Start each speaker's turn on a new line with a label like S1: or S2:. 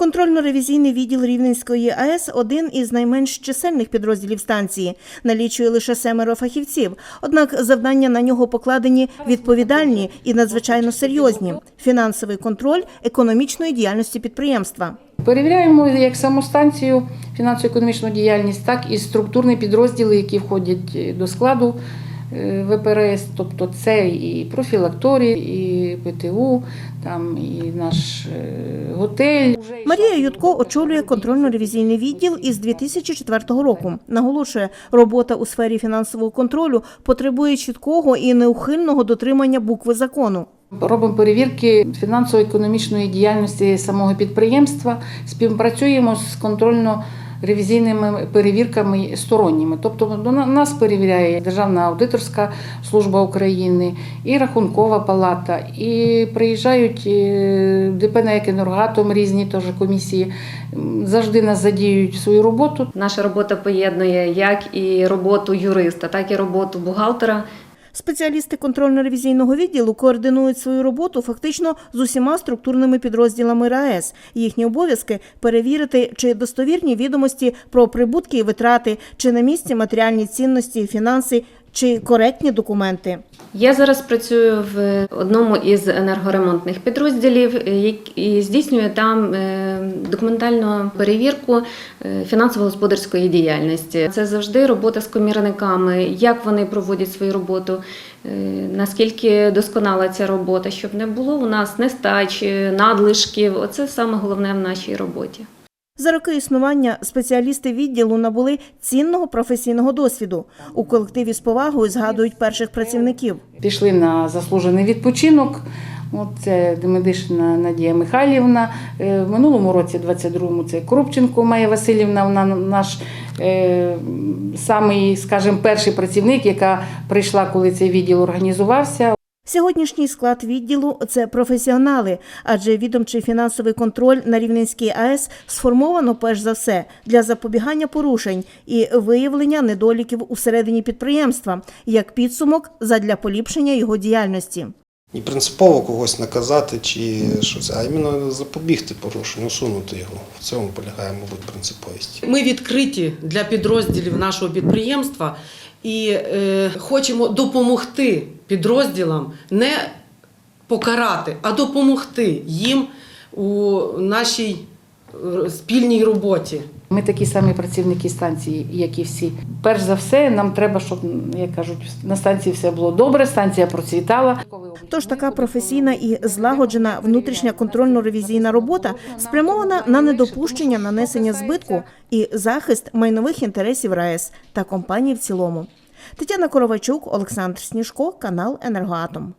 S1: Контрольно-ревізійний відділ Рівненської АЕС один із найменш чисельних підрозділів станції, налічує лише семеро фахівців. Однак завдання на нього покладені відповідальні і надзвичайно серйозні: фінансовий контроль економічної діяльності підприємства.
S2: Перевіряємо як саму станцію фінансово-економічну діяльність, так і структурні підрозділи, які входять до складу е, ВПРС, тобто це і профілакторій, і ПТУ, там і наш е, готель.
S1: Марія Ютко очолює контрольно-ревізійний відділ із 2004 року. Наголошує, робота у сфері фінансового контролю потребує чіткого і неухильного дотримання букви закону.
S2: Робимо перевірки фінансово-економічної діяльності самого підприємства, співпрацюємо з контрольно-ревізійними перевірками сторонніми. Тобто до на- нас перевіряє Державна аудиторська служба України і Рахункова палата, і приїжджають е, ДП «НЕК «Енергоатом», різні теж комісії, завжди нас задіють свою роботу.
S3: Наша робота поєднує як і роботу юриста, так і роботу бухгалтера.
S1: Спеціалісти контрольно-ревізійного відділу координують свою роботу фактично з усіма структурними підрозділами РаЕС. Їхні обов'язки перевірити, чи достовірні відомості про прибутки і витрати, чи на місці матеріальні цінності, фінанси, чи коректні документи.
S3: Я зараз працюю в одному із енергоремонтних підрозділів і здійснюю там е, документальну перевірку е, фінансово-господарської діяльності. Це завжди робота з комірниками, як вони проводять свою роботу, е, наскільки досконала ця робота, щоб не було у нас нестачі, надлишків. Оце саме головне в нашій роботі.
S1: За роки існування спеціалісти відділу набули цінного професійного досвіду. У колективі з повагою згадують перших працівників.
S2: Пішли на заслужений відпочинок. Це Демедишина Надія Михайлівна. Е, В минулому році, 22-му, це Крупченко Майя Васильівна, вона наш е, самий, скажімо, перший працівник, яка прийшла, коли цей відділ організувався.
S1: Сьогоднішній склад відділу це професіонали, адже відомчий фінансовий контроль на Рівненській АЕС сформовано перш за все для запобігання порушень і виявлення недоліків усередині підприємства як підсумок задля поліпшення його діяльності.
S4: Не принципово когось наказати чи щось, а іменно запобігти порушенню, усунути його. В цьому полягає, мабуть, принциповість.
S5: Ми відкриті для підрозділів нашого підприємства і е, хочемо допомогти підрозділам не покарати, а допомогти їм у нашій спільній роботі.
S2: Ми такі самі працівники станції, як і всі. Перш за все, нам треба, щоб, як кажуть, на станції все було добре, станція процвітала.
S1: Тож така професійна і злагоджена внутрішня контрольно-ревізійна робота спрямована на недопущення нанесення збитку і захист майнових інтересів РаЕС та компанії в цілому. Тетяна Коровачук, Олександр Сніжко, канал Енергоатом.